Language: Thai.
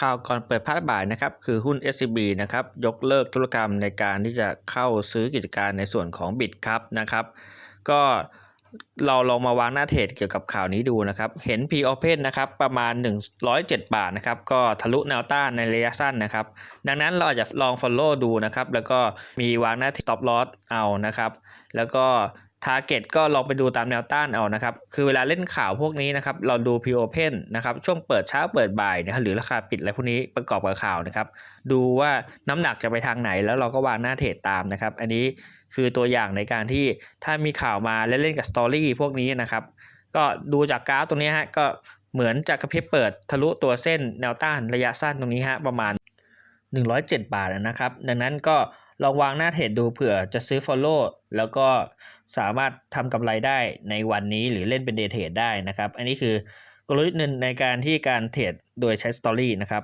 ข่าวก่อนเปิดภาคบ่ายนะครับคือหุ้น SCB นะครับยกเลิกธุรกรรมในการที่จะเข้าซื้อกิจการในส่วนของบิตครับนะครับ ก็เราลองมาวางหน้าเทรดเกี่ยวกับข่าวนี้ดูนะครับ เห็น P Open นะครับประมาณ 107 บาทนะครับก็ทะลุแนวต้านในระยะสั้นนะครับ ดังนั้นเราอาจจะลอง Follow ดูนะครับ แล้วก็มีวางหน้า Stop Loss เอานะครับ แล้วก็ Target ก็ลองไปดูตามแนวต้านเอานะครับ คือเวลาเล่นข่าวพวกนี้นะครับ เราดู P Open นะครับ ช่วงเปิดเช้าเปิดบ่ายนะครับหรือราคาปิดอะไรพวกนี้ประกอบกับข่าวนะครับ ดูว่าน้ำหนักจะไปทางไหนแล้วเราก็วางหน้าเทรดตามนะครับ อันนี้คือตัวอย่างในการที่ถ้ามีข่าวมาและเล่นกับสตอรี่พวกนี้นะครับ ก็ดูจากกราฟตรงนี้ฮะ ก็เหมือนจะกระพริบเปิดทะลุตัวเส้นแนวต้านระยะสั้นตรงนี้ฮะประมาณ 107 บาทนะครับ ดังนั้นก็ลองวางหน้าเทรดดูเผื่อจะซื้อ Follow แล้วก็สามารถทำกำไรได้ในวันนี้หรือเล่นเป็นเดย์เทรดได้นะครับ อันนี้คือกลยุทธ์หนึ่งในการที่การเทรดโดยใช้สตอรี่นะครับ